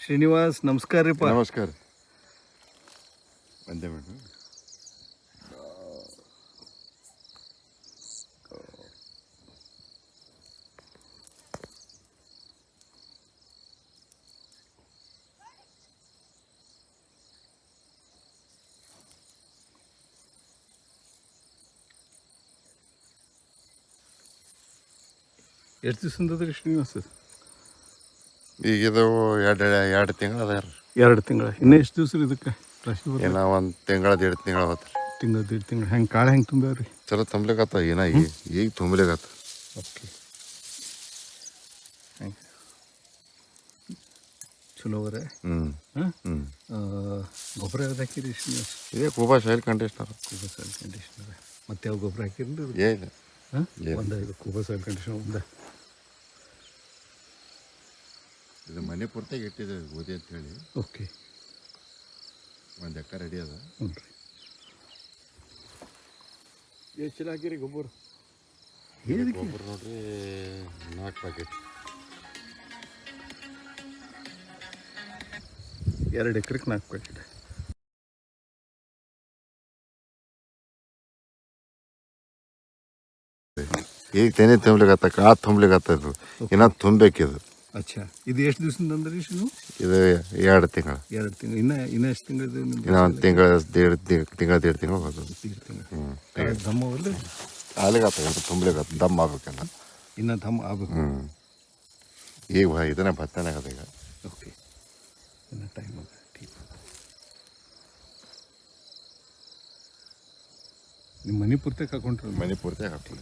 ಶ್ರೀನಿವಾಸ್ ನಮಸ್ಕಾರ ರೀಪ್ಪ ನಮಸ್ಕಾರ ಒಂದೇ ಮೇಡಮ್ ಎಷ್ಟು ದಿವಸದ ಶ್ರೀನಿವಾಸ್ ಈಗ ಇದು ಎರಡು ಎರಡು ತಿಂಗಳು ಅದ ರೀ. ಎರಡು ತಿಂಗಳ. ಇನ್ನೂ ಎಷ್ಟು ದಿವಸ ರೀ ಇದಕ್ಕೆ? ರಾಶಿ ಏನೋ ಒಂದು ತಿಂಗಳ ಎರಡು ತಿಂಗಳು ಹೋತ್ರಿ ತಿಂಗಳು ದೇಡ್ ತಿಂಗಳು. ಹೆಂಗೆ ಕಾಳು ಹೆಂಗೆ ತುಂಬ್ಯಾವ್ರಿ ಚಲೋ ತುಂಬಲಿಕತ್ತ ಏನ ಈಗ ಈಗ ತುಂಬ್ಲಿಕತ್ತ. ಓಕೆ. ಚಲೋ ಅವರೇ ಹ್ಞೂ ಹಾಂ? ಗೊಬ್ಬರ ಯಾವ್ದು ಹಾಕಿರಿ ಇದೇ Kuba soil conditioner. Kuba soil conditioner. ಮತ್ತೆ ಯಾವ ಗೊಬ್ಬರ ಹಾಕಿರಿ ಏ ಇಲ್ಲ. ಹಾಂ? ಒಂದ ಇದು ಕೂಬಾ ಸಾಯಿಲ್ ಕಂಡೀಷನರ್ ಒಂದ. ಇದು ಮನೆ ಪೂರ್ತಿಯಾಗಿ ಇಟ್ಟಿದ್ದೇವೆ ಗೋಧಿ ಅಂತ ಹೇಳಿ ಓಕೆ. ಒಂದು ಎಕ್ಕ ರೆಡಿ ಅದ. ಹ್ಞೂ ರೀ. ಎಷ್ಟು ಚೀಲ ಹಾಕಿರಿ ಗೊಬ್ಬರ. ಗೊಬ್ಬರ ನೋಡ್ರಿ ನಾಲ್ಕು ಪ್ಯಾಕೆಟ್ ಎರಡು ಎಕರೆಗೆ ನಾಲ್ಕು ಪ್ಯಾಕೆಟ್ ಈಗ ತೆನೆ ತುಂಬ್ಲಿಕತ್ತ ಆ ತುಂಬ್ಲಿಕತ್ತ ಇದು ಇನ್ನೂ ತುಂಬೇಕಿದು ಅಚ್ಚಾ. ಇದು ಎಷ್ಟು ದಿವಸದಿಂದ ಅಂದ್ರೆ ನೀವು ಇದು ಎರಡು ತಿಂಗಳು. ಎರಡು ತಿಂಗಳು. ಇನ್ನ ಇನ್ನ ಎಷ್ಟು ತಿಂಗಳು ಇನ್ನೂ ಒಂದು ತಿಂಗಳ ದೇಡ್ ತಿಂಗಳ ದೇಡ್ ತಿಂಗಳು ಹೋಗೋದು. ಹ್ಞೂ ದಮ್ಮವಲ್ಲ ಅಲ್ಲಿಗತ್ತ ಎಂಟು ತುಂಬ್ಲಿಕತ್ತ ದಮ್ ಆಗ್ಬೇಕಲ್ಲ ಇನ್ನ ದಮ್ ಆಗ್ಬೇಕು. ಹ್ಞೂ ಈಗ ಇದನ್ನ ಭತ್ತನೇ ಆಗದ ಈಗ. ಓಕೆ. ಇನ್ನ ಟೈಮ್ ಆಗ ನಿಮ್ಮ ಮನೆ ಪೂರ್ತಿ ಹಾಕೊಂಡ್ರಿ ಮನೆ ಪೂರ್ತಿ ಹಾಕ್ಲಿ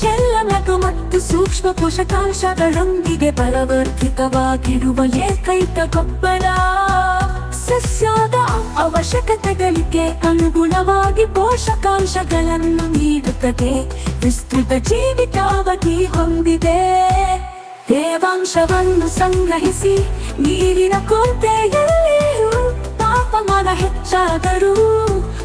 ಎಲ್ಲ ನಗು ಮತ್ತು ಸೂಕ್ಷ್ಮ ಪೋಷಕಾಂಶಗಳೊಂದಿಗೆ ಬಲವರ್ಧಿತವಾಗಿರುವ ಏಕೈಕ ಗೊಬ್ಬರ ಸಸ್ಯದ ಅವಶ್ಯಕತೆಗಳಿಗೆ ಅನುಗುಣವಾಗಿ ಪೋಷಕಾಂಶಗಳನ್ನು ನೀಡುತ್ತದೆ. ವಿಸ್ತೃತ ಜೀವಿತಾವಧಿ ಹೊಂದಿದೆ. ತೇವಾಂಶವನ್ನು ಸಂಗ್ರಹಿಸಿ ನೀರಿನ ಕೊರತೆಯಲ್ಲಿಯೂ ತಾಪಮಾನ ಹೆಚ್ಚಾದರೂ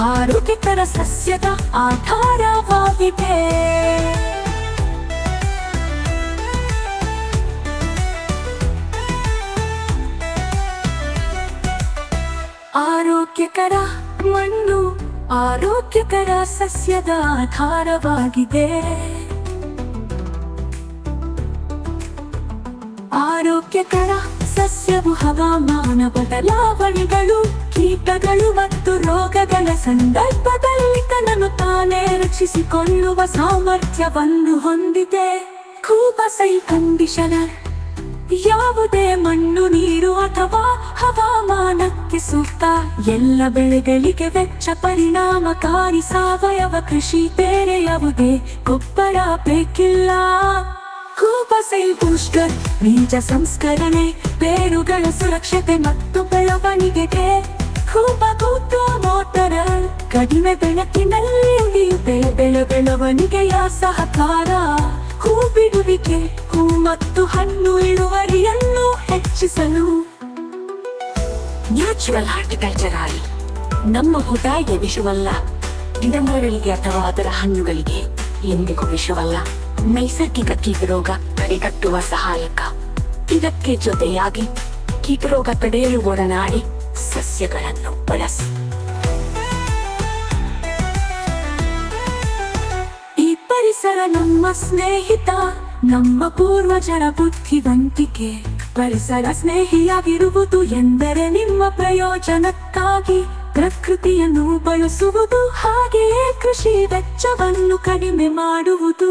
ಆರೋಗ್ಯಕರ ಸಸ್ಯದ ಆಧಾರವಾಗಿದೆ. ಆರೋಗ್ಯಕರ ಮಣ್ಣು ಆರೋಗ್ಯಕರ ಸಸ್ಯದ ಆಧಾರವಾಗಿದೆ. ಆರೋಗ್ಯಕರ ಸಸ್ಯವು ಹವಾಮಾನ ಬದಲಾವಣೆಗಳು ಕೀಟಗಳು ಮತ್ತು ರೋಗಗಳ ಸಂದರ್ಭದಲ್ಲಿ ತನ್ನನ್ನು ತಾನೇ ರಕ್ಷಿಸಿಕೊಳ್ಳುವ ಸಾಮರ್ಥ್ಯವನ್ನು ಹೊಂದಿದೆ. ಕೂಬಸೈ ಕಂಡೀಷನರ್ ಯಾವುದೇ ಮಣ್ಣು, ನೀರು ಅಥವಾ ಹವಾಮಾನಕ್ಕೆ ಸೂಕ್ತ. ಎಲ್ಲ ಬೆಳೆಗಳಿಗೆ ವೆಚ್ಚ ಪರಿಣಾಮಕಾರಿ ಸಾವಯವ ಕೃಷಿ. ಬೇರೆ ಯಾವುದೇ ಗೊಬ್ಬರ ಬೇಕಿಲ್ಲ. ಕೂಪಸೈಲ್ ಬೂಸ್ಟರ್ ಬೀಜ ಸಂಸ್ಕರಣೆ, ಬೇರುಗಳ ಸುರಕ್ಷತೆ ಮತ್ತು ಬೆಳವಣಿಗೆಗೆ ಮೋಟರ ಕಡಿಮೆ ಬೆಳಕಿನಲ್ಲಿ ಉಳಿಯುತ್ತೆ. ಬೆಳೆ ಬೆಳವಣಿಗೆಯ ಸಹಕಾರ. ಹೂ ಬಿಡುವಿಕೆ ಹೂ ಮತ್ತು ಹಣ್ಣು ಇಳುವರಿಯನ್ನು ಹೆಚ್ಚಿಸಲು. ನ್ಯಾಚುರಲ್ ಹಾರ್ಟಿಕಲ್ಚರ್ ಆಗಿ ನಮ್ಮ ಭೂತಾಯಿಗೆ ವಿಷವಲ್ಲ. ಗಿಡಮರಗಳಿಗೆ ಅಥವಾ ಅದರ ಹಣ್ಣುಗಳಿಗೆ ಎಂದಿಗೂ ವಿಷವಲ್ಲ. ನೈಸರ್ಗಿಕ ಕೀಟರೋಗ ತಡೆಗಟ್ಟುವ ಸಹಾಯಕ. ಇದಕ್ಕೆ ಜೊತೆಯಾಗಿ ಕೀಟರೋಗ ತಡೆಯಲು ಒಡನಾಡಿ ಸಸ್ಯಗಳನ್ನು ಬಳಸಿ. ಪರಿಸರ ನಮ್ಮ ಸ್ನೇಹಿತ, ನಮ್ಮ ಪೂರ್ವಜರ ಬುದ್ಧಿವಂತಿಕೆ ಪರಿಸರ ಸ್ನೇಹಿಯಾಗಿರುವುದು ಎಂದರೆ ನಿಮ್ಮ ಪ್ರಯೋಜನಕ್ಕಾಗಿ ಪ್ರಕೃತಿಯನ್ನು ಬಳಸುವುದು ಹಾಗೆಯೇ ಕೃಷಿ ವೆಚ್ಚವನ್ನು ಕಡಿಮೆ ಮಾಡುವುದು.